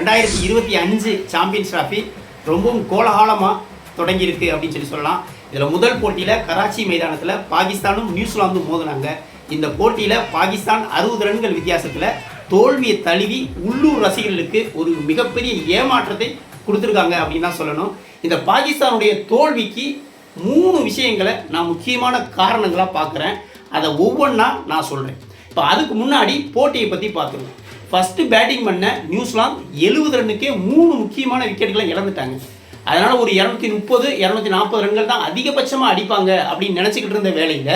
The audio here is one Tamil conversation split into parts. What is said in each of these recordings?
ரெண்டாயிரத்தி இருபத்தி அஞ்சு சாம்பியன்ஸ் டிராஃபி ரொம்பவும் கோலாகலமாக தொடங்கியிருக்கு அப்படின்னு சொல்லி சொல்லலாம். இதில் முதல் போட்டியில் கராச்சி மைதானத்தில் பாகிஸ்தானும் நியூசிலாந்தும் மோதினாங்க. இந்த போட்டியில் பாகிஸ்தான் அறுபது ரன்கள் வித்தியாசத்தில் தோல்வியை தழுவி உள்ளூர் ரசிகர்களுக்கு ஒரு மிகப்பெரிய ஏமாற்றத்தை கொடுத்துருக்காங்க அப்படின்னு தான் சொல்லணும். இந்த பாகிஸ்தானுடைய தோல்விக்கு மூணு விஷயங்களை நான் முக்கியமான காரணங்களாக பார்க்குறேன் அதை ஒவ்வொன்றா நான் சொல்கிறேன் இப்போ அதுக்கு முன்னாடி போட்டியை பற்றி பார்த்துருவோம். ஃபஸ்ட்டு பேட்டிங் பண்ண நியூசிலாந்து எழுபது ரன்னுக்கே மூணு முக்கியமான விக்கெட்டுகளை இழந்துட்டாங்க. அதனால் ஒரு இரநூத்தி முப்பது இரநூத்தி நாற்பது ரன்கள் தான் அதிகபட்சமாக அடிப்பாங்க அப்படின்னு நினச்சிக்கிட்டு இருந்த வேலையில்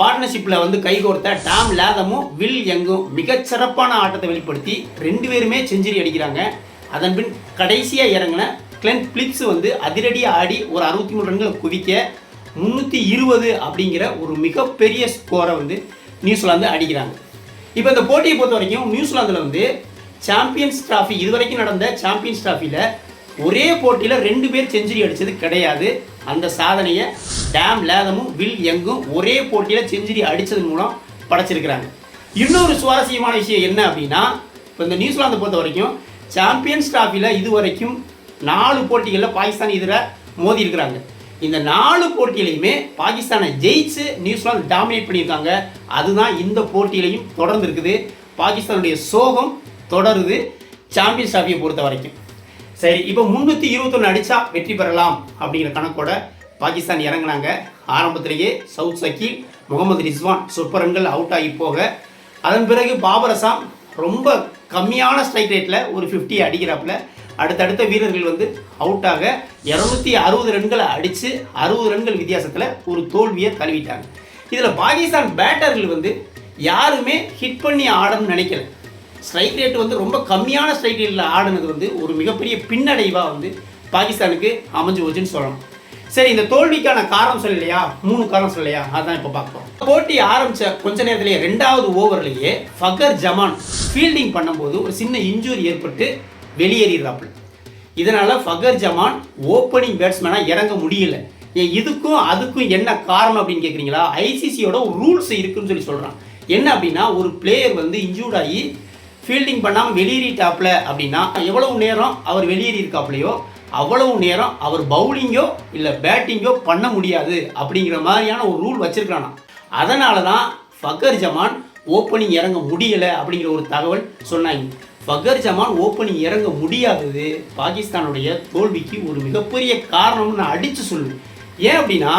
பார்ட்னர்ஷிப்பில் வந்து கைகோர்த்த டாம் லேதமும் வில் யங்கும் மிகச்சிறப்பான ஆட்டத்தை வெளிப்படுத்தி ரெண்டு பேருமே செஞ்சுரி அடிக்கிறாங்க. அதன் பின் கடைசியாக இறங்கின கிளென் பிளிப்ஸ் வந்து அதிரடியாக ஆடி ஒரு அறுபத்தி மூணு ரன்களை குவிக்க முந்நூற்றி இருபது அப்படிங்கிற ஒரு மிகப்பெரிய ஸ்கோரை வந்து நியூசிலாந்து அடிக்கிறாங்க. இப்போ இந்த போட்டியை பொறுத்த வரைக்கும் நியூசிலாந்தில் வந்து சாம்பியன்ஸ் டிராஃபி இதுவரைக்கும் நடந்த சாம்பியன்ஸ் டிராஃபியில் ஒரே போட்டியில் ரெண்டு பேர் செஞ்சுரி அடித்தது கிடையாது. அந்த சாதனையை டேம் லேதமும் வில் யங்கும் ஒரே போட்டியில் செஞ்சுரி அடித்தது மூலம் படைச்சிருக்கிறாங்க. இன்னொரு சுவாரஸ்யமான விஷயம் என்ன அப்படின்னா இப்போ இந்த நியூசிலாந்தை பொறுத்த வரைக்கும் சாம்பியன்ஸ் டிராஃபியில் இது வரைக்கும் நாலு போட்டிகளில் பாகிஸ்தான் இதில் மோதி இருக்கிறாங்க. இந்த நாலு போட்டியிலையுமே பாகிஸ்தானை ஜெயிச்சு நியூசிலாந்து டாமினேட் பண்ணியிருக்காங்க. அதுதான் இந்த போட்டியிலையும் தொடர்ந்து இருக்குது பாகிஸ்தானுடைய சோகம் தொடருது சாம்பியன்ஸ் டிராஃபியை பொறுத்த வரைக்கும். சரி இப்போ முந்நூற்றி இருபத்தொன்று அடித்தா வெற்றி பெறலாம் அப்படிங்கிற கணக்கோட பாகிஸ்தான் இறங்குனாங்க. ஆரம்பத்திலேயே சவுத் சக்கீல் முகமது ரிஸ்வான் சொற்பரன்கள் அவுட் ஆகி போக அதன் பிறகு பாபர் அசாம் ரொம்ப கம்மியான ஸ்ட்ரைக் ரேட்டில் ஒரு 50 அடிக்கிறாப்புல. அடுத்தடுத்த வீரர்கள் வந்து அவுட்டாக இரநூத்தி அறுபது ரன்களை அடித்து அறுபது ரன்கள் வித்தியாசத்தில் ஒரு தோல்வியை தழுவிட்டாங்க. இதில் பாகிஸ்தான் பேட்டர்கள் வந்து யாருமே ஹிட் பண்ணி ஆடணும்னு நினைக்கல. ஸ்ட்ரைக் ரேட் வந்து ரொம்ப கம்மியான ஸ்ட்ரைக் ரேட்டில் ஆடினது வந்து ஒரு மிகப்பெரிய பின்னடைவாக வந்து பாகிஸ்தானுக்கு அமைஞ்சு போச்சுன்னு சொல்லணும் சரி இந்த தோல்விக்கான காரணம் சொல்லலையா? மூணு காரணம் சொல்லலையா? அதான் இப்போ பார்ப்போம் போட்டி ஆரம்பித்த கொஞ்ச நேரத்திலேயே ரெண்டாவது ஓவர்லேயே ஃபகர் ஜமான் ஃபீல்டிங் பண்ணும்போது ஒரு சின்ன இன்ஜூரி ஏற்பட்டு வெளியேறிடுறாப்புல இதனால் ஃபகர் ஜமான் ஓப்பனிங் பேட்ஸ்மேனாக இறங்க முடியல. ஏன் இதுக்கும் அதுக்கும் என்ன காரணம் அப்படின்னு கேட்குறீங்களா ஐசிசியோட ஒரு ரூல்ஸ் இருக்குன்னு சொல்லி சொல்கிறான் என்ன அப்படின்னா ஒரு பிளேயர் வந்து இன்ஜூர்ட் ஆகி ஃபீல்டிங் பண்ணாமல் வெளியேறிட்டாப்ல அப்படின்னா எவ்வளவு நேரம் அவர் வெளியேறி இருக்காப்லையோ அவ்வளவு நேரம் அவர் பவுலிங்கோ இல்லை பேட்டிங்கோ பண்ண முடியாது அப்படிங்கிற மாதிரியான ஒரு ரூல் வச்சிருக்கானா அதனால தான் ஃபகர் ஜமான் ஓப்பனிங் இறங்க முடியலை அப்படிங்கிற ஒரு தகவல் சொன்னாங்க. பகர் ஜமான் ஓப்பனிங் இறங்க முடியாதது பாகிஸ்தானுடைய தோல்விக்கு ஒரு மிகப்பெரிய காரணம்னு நான் அடித்து சொல்லுவேன். ஏன் அப்படின்னா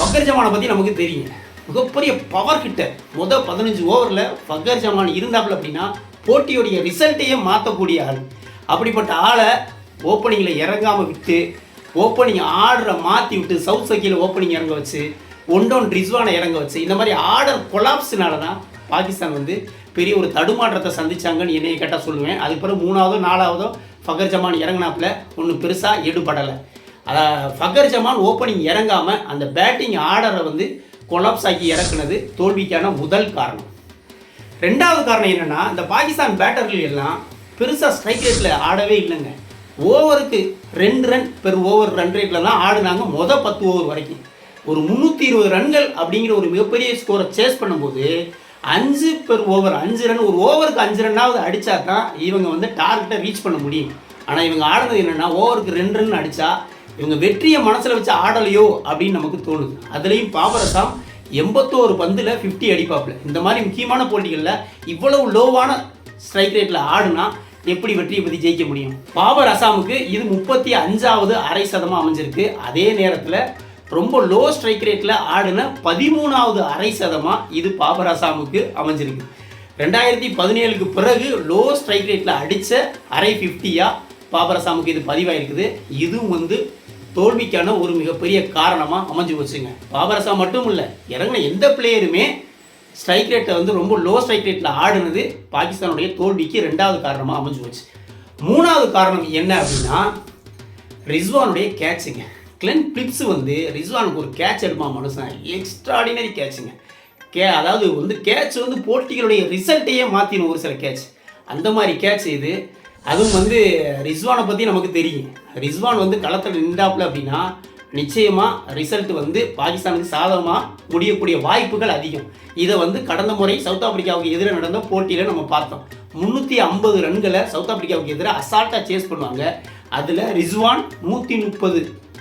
பகர் ஜமானை பற்றி நமக்கு தெரியும். மிகப்பெரிய பவர் கிட்ட முதல் பதினஞ்சு ஓவரில் பகர் ஜமான் இருந்தாப்புல அப்படின்னா போட்டியுடைய ரிசல்ட்டையே மாற்றக்கூடிய ஆள். அப்படிப்பட்ட ஆளை ஓப்பனிங்கில் இறங்காமல் விட்டு ஓப்பனிங் ஆர்டரை மாற்றி விட்டு சவுத் சக்கியில் ஓப்பனிங் இறங்க வச்சு ஒன் டவுன் ரிஸ்வானை இறங்க வச்சு இந்த மாதிரி ஆர்டர் கொலாப்ஸினால தான் பாகிஸ்தான் வந்து பெரிய ஒரு தடுமாற்றத்தை சந்திச்சாங்கன்னு என்னைய கேட்டால் சொல்லுவேன். அதுக்கு பிறகு மூணாவதோ நாலாவதோ ஃபகர் ஜமான் இறங்கினாப்புல ஒன்றும் பெருசாக எடுபடலை அதான் ஃபகர் ஜமான் ஓப்பனிங் இறங்காமல் அந்த பேட்டிங் ஆர்டரை வந்து கொலாப்ஸ் ஆக்கி இறக்குனது தோல்விக்கான முதல் காரணம். ரெண்டாவது காரணம் என்னென்னா இந்த பாகிஸ்தான் பேட்டர்கள் எல்லாம் பெருசாக ஸ்ட்ரைக் ரேட்டில் ஆடவே இல்லைங்க. ஓவருக்கு ரெண்டு ரன் பெர் ஓவர் ரன் ரேட்டில் தான் ஆடுனாங்க. மொதல் பத்து ஓவர் வரைக்கும். ஒரு முந்நூற்றி இருபது ரன்கள் அப்படிங்கிற ஒரு மிகப்பெரிய ஸ்கோரை சேஸ் பண்ணும்போது அஞ்சு பெர் ஓவர் அஞ்சு ரன் ஒரு ஓவருக்கு அஞ்சு ரன்னாவது அடித்தா தான் இவங்க வந்து டார்கெட்டை ரீச் பண்ண முடியும். ஆனால் இவங்க ஆடுனது என்னென்னா ஓவருக்கு ரெண்டு ரன் அடித்தா இவங்க வெற்றியை மனசில் வச்சு ஆடலையோ அப்படின்னு நமக்கு தோணுது. அதுலேயும் பாபரசாம் எண்பத்தோரு பந்தில் 50 அடிப்பாப்புல. இந்த மாதிரி முக்கியமான போட்டிகளில் இவ்வளவு லோவான ஸ்ட்ரைக் ரேட்டில் ஆடுனா எப்படி வெற்றியை பற்றி ஜெயிக்க முடியும்? பாபர் அசாமுக்கு இது முப்பத்தி அஞ்சாவது அரை சதமாக அமைஞ்சிருக்கு. அதே நேரத்தில் ரொம்ப லோ ஸ்ட்ரைக் ரேட்டில் ஆடின பதிமூணாவது அரை சதமாக இது பாபர் அசாமுக்கு அமைஞ்சிருக்கு. ரெண்டாயிரத்தி பதினேழுக்கு பிறகு லோ ஸ்ட்ரைக் ரேட்டில் அடித்த அரை ஃபிஃப்டியாக பாபர் அசாமுக்கு இது பதிவாயிருக்குது. இதுவும் வந்து தோல்விக்கான ஒரு மிகப்பெரிய காரணமாக அமைஞ்சு போச்சுங்க. பாபர் அசாம் மட்டும் இல்லை இறங்கின எந்த பிளேயருமே ஸ்ட்ரைக் ரேட்டை வந்து ரொம்ப லோ ஸ்ட்ரைக் ரேட்டில் ஆடுனது பாகிஸ்தானுடைய தோல்விக்கு ரெண்டாவது காரணமாக அமைஞ்சு போச்சு. மூணாவது காரணம் என்ன அப்படின்னா ரிஸ்வானுடைய கேட்சுங்க கிளென் பிளிப்ஸ் வந்து ரிஸ்வானுக்கு ஒரு கேட்ச் எடுப்பான் மனுஷன். எக்ஸ்ட்ராடினரி கேட்சுங்க கே அதாவது வந்து கேட்ச் வந்து போட்டிகளுடைய ரிசல்ட்டையே மாற்றின ஒரு சில கேட்ச் அந்த மாதிரி கேட்ச் இது. அதுவும் வந்து ரிஸ்வானை பற்றி நமக்கு தெரியும். ரிஸ்வான் வந்து களத்தில் நின்றாப்புல அப்படின்னா நிச்சயமாக ரிசல்ட் வந்து பாகிஸ்தானுக்கு சாதகமாக முடியக்கூடிய வாய்ப்புகள் அதிகம். இதை வந்து கடந்த முறை சவுத் ஆப்பிரிக்காவுக்கு எதிராக நடந்த போட்டியில் நம்ம பார்த்தோம். முந்நூற்றி ஐம்பது ரன்களை சவுத் ஆப்பிரிக்காவுக்கு எதிராக அசால்ட்டாக சேஸ் பண்ணுவாங்க. அதில் ரிஸ்வான் நூற்றி முப்பது.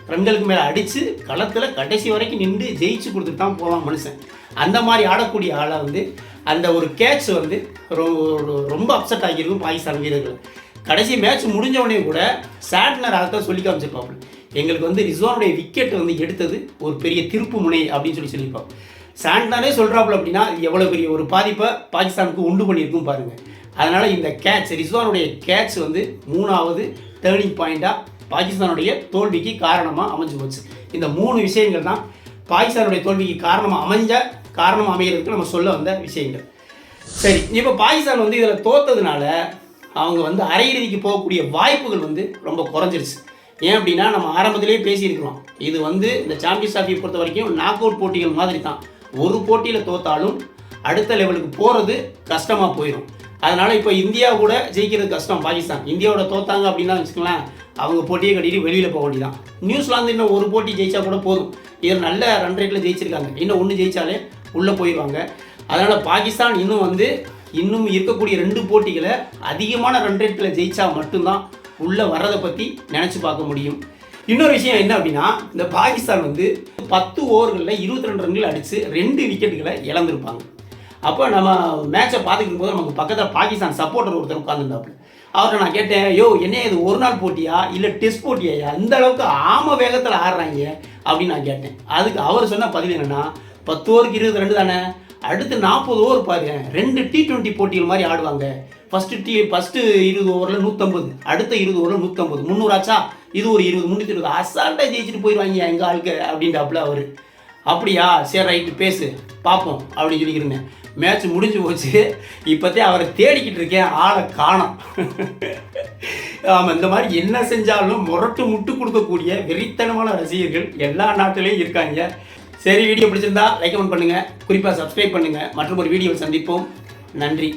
ரன்களுக்கு மேலே அடித்து களத்தில் கடைசி வரைக்கும் நின்று ஜெயிச்சு கொடுத்துட்டு தான் போவான் மனுஷன். அந்த மாதிரி ஆடக்கூடிய ஆளாக வந்து அந்த ஒரு கேட்ச் வந்து ரொ- ரொம்ப அப்செட் ஆகியிருக்கும் பாகிஸ்தான் வீரர்கள். கடைசி மேட்ச் முடிஞ்ச உடனே கூட சாட்னர் அதை சொல்லி காமிச்சிருப்பாப்புல எங்களுக்கு வந்து ரிஸ்வானுடைய விக்கெட் வந்து எடுத்தது ஒரு பெரிய திருப்பு முனை அப்படின்னு சொல்லி சொல்லியிருப்பாங்க. சாண்ட்னரே சொல்கிறாப்புல அப்படின்னா எவ்வளோ பெரிய ஒரு பாதிப்பை பாகிஸ்தானுக்கு உண்டு பண்ணியிருக்கும் பாருங்கள் அதனால் இந்த கேட்ச் ரிஸ்வானுடைய கேட்ச் வந்து மூணாவது டேர்னிங் பாயிண்ட்டாக பாகிஸ்தானுடைய தோல்விக்கு காரணமாக அமைஞ்சு போச்சு. இந்த மூணு விஷயங்கள் தான் பாகிஸ்தானுடைய தோல்விக்கு காரணமாக அமைஞ்ச காரணம் அமைகிறதுக்கு நம்ம சொல்ல வந்த விஷயங்கள். சரி இப்போ பாகிஸ்தான் வந்து இதில் தோத்ததுனால அவங்க வந்து அரையிறுதிக்கு போகக்கூடிய வாய்ப்புகள் வந்து ரொம்ப குறைஞ்சிருச்சு. ஏன் அப்படின்னா நம்ம ஆரம்பத்திலேயே பேசியிருக்கிறோம். இது வந்து இந்த சாம்பியன்ஸ் டிராஃபியை பொறுத்த வரைக்கும் நாக் அவுட் போட்டிகள் மாதிரி தான் ஒரு போட்டியில் தோத்தாலும் அடுத்த லெவலுக்கு போகிறது கஷ்டமாக போயிடும் அதனால இப்போ இந்தியா கூட ஜெயிக்கிறது கஷ்டம் பாகிஸ்தான். இந்தியாவோட தோத்தாங்க அப்படின்னா வச்சுக்கோங்களேன் அவங்க போட்டியை கட்டிட்டு வெளியில் போக வேண்டியதான் நியூசிலாந்து இன்னும் ஒரு போட்டி ஜெயிச்சா கூட போதும். இது நல்ல ரன் ரேட்டில் ஜெயிச்சிருக்காங்க. இன்னும் ஒன்று ஜெயிச்சாலே உள்ளே போயிடுவாங்க அதனால் பாகிஸ்தான் இன்னும் வந்து இன்னும் இருக்கக்கூடிய ரெண்டு போட்டிகளை அதிகமான ரன் ரேட்டில் ஜெயிச்சா மட்டும்தான் உள்ளே வர்றதை பற்றி நினச்சி பார்க்க முடியும். இன்னொரு விஷயம் என்ன அப்படின்னா இந்த பாகிஸ்தான் வந்து பத்து ஓவர்களில் இருபத்தி ரெண்டு ரன்கள் அடித்து ரெண்டு விக்கெட்டுகளை இழந்திருப்பாங்க. அப்போ நம்ம மேட்சை பார்த்துக்கும் போது நமக்கு பக்கத்தில் பாகிஸ்தான் சப்போர்ட்டர் ஒருத்தர் உட்காந்துருந்தாப்புல அவர்கிட்ட நான் கேட்டேன் யோ என்ன இது ஒரு நாள் போட்டியா? இல்லை டெஸ்ட் போட்டியா இந்த அளவுக்கு ஆம வேகத்தில் ஆடுறாங்க. அப்படின்னு நான் கேட்டேன். அதுக்கு அவர் சொன்ன பதில் என்னென்னா பத்து ஓவருக்கு இருபது ரெண்டு தானே? அடுத்து நாற்பது ஓவர் பாருங்க. ரெண்டு டி டுவெண்ட்டி போட்டிகள் மாதிரி ஆடுவாங்க. ஃபஸ்ட்டு டி ஃபஸ்ட்டு இருபது ஓவரில் நூற்றம்பது அடுத்த இருபது ஓவரில் நூற்றம்பது முந்நூறாச்சா இது ஒரு இருபது முந்நூற்றி இருபது. அசால்ட்டாக ஜெயிச்சுட்டு போயிடுவாங்க எங்கள் ஆளுக்கு அப்படின்றாப்புல அவர். அப்படியா? சரி ரைட்டு பேசு. பார்ப்போம் அப்படின்னு சொல்லிக்கிறேங்க மேட்ச் முடிஞ்சு போச்சு. இப்போத்தே அவரை தேடிக்கிட்டு இருக்கேன். ஆளை காணும். ஆமாம் இந்த மாதிரி என்ன செஞ்சாலும் முரட்டு முட்டு கொடுக்கக்கூடிய வெறித்தனமான ரசிகர்கள் எல்லா நாட்டிலையும் இருக்காங்க. சரி வீடியோ பிடிச்சிருந்தா லைக் கமெண்ட் பண்ணுங்கள் குறிப்பாக சப்ஸ்கிரைப் பண்ணுங்கள் மற்றும் ஒரு வீடியோவில் சந்திப்போம். நன்றி.